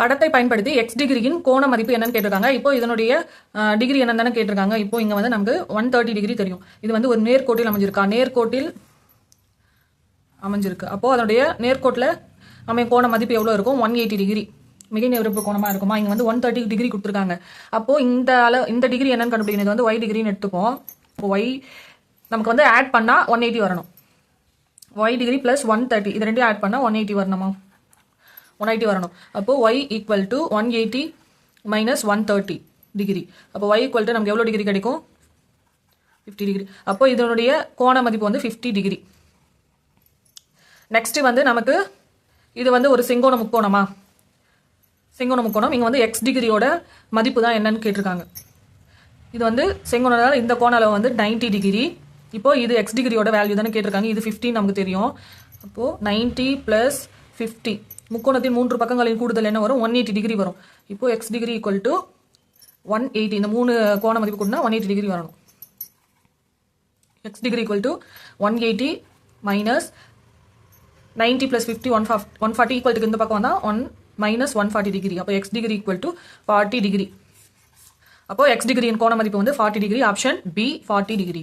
படத்தை பயன்படுத்தி எக்ஸ் டிகிரியின் கோண மதிப்பு என்னன்னு கேட்டிருக்காங்க. இப்போ இதனுடைய டிகிரி என்னன்னு தானே கேட்டிருக்காங்க. இப்போ இங்க வந்து நமக்கு ஒன் தேர்ட்டி டிகிரி தெரியும். இது வந்து ஒரு நேர்கோட்டில் அமைஞ்சிருக்கா? நேர்கோட்டில் அமைஞ்சிருக்கு. அப்போ அதனுடைய நேர்கோட்டில் அமையும் கோண மதிப்பு எவ்வளோ இருக்கும்? One eighty degree. மிக நேர்ப்பு கோணமாக இருக்குமா? இங்கே வந்து ஒன் தேர்ட்டி டிகிரி கொடுத்துருக்காங்க. அப்போ இந்த அளவு இந்த டிகிரி என்னன்னு கண்டுபிடிக்கணும். இது வந்து ஒய் டிகிரின்னு எடுத்துப்போம் இப்போ ஒய் நமக்கு வந்து ஆட் பண்ணால் ஒன் எயிட்டி வரணும். Y degree plus one thirty இது ரெண்டையும் ஆட் பண்ணால் ஒன் எயிட்டி வரணுமா? ஒன் எயிட்டி வரணும். அப்போ Y equal to one eighty minus one thirty degree அப்போ ஒய் ஈக்குவல் டு நமக்கு எவ்வளோ டிகிரி கிடைக்கும்? ஃபிஃப்டி டிகிரி அப்போ இதனுடைய கோண மதிப்பு வந்து ஃபிஃப்டி டிகிரி நெக்ஸ்ட் வந்து நமக்கு இது வந்து ஒரு செங்கோண முக்கோணமா? செங்கோண முக்கோணம். இங்கே வந்து எக்ஸ் டிகிரியோட மதிப்பு தான் என்னன்னு கேட்டிருக்காங்க. இது வந்து செங்கோணத்தால் இந்த கோண அளவு வந்து 90 டிகிரி இப்போ இது எக்ஸ் டிகிரியோட வேல்யூ தானே கேட்டிருக்காங்க. இது 15 நமக்கு தெரியும். அப்போது நைன்ட்டி ப்ளஸ் ஃபிஃப்டி முக்கோணத்தின் மூன்று பக்கங்களின் கூடுதல் என்ன வரும்? ஒன் எயிட்டி டிகிரி வரும். இப்போ X degree equal to one eighty இந்த மூணு கோண மதிப்பு கூட்டினா ஒன் எயிட்டி டிகிரி வரணும். X degree equal to one eighty minus ninety plus fifty one one forty equal இந்த பக்கம் வந்தால் one minus one forty degree அப்போ X degree equal to forty degree அப்போ எக்ஸ் டிகிரியின் கோண மதிப்பு வந்து forty degree option B forty degree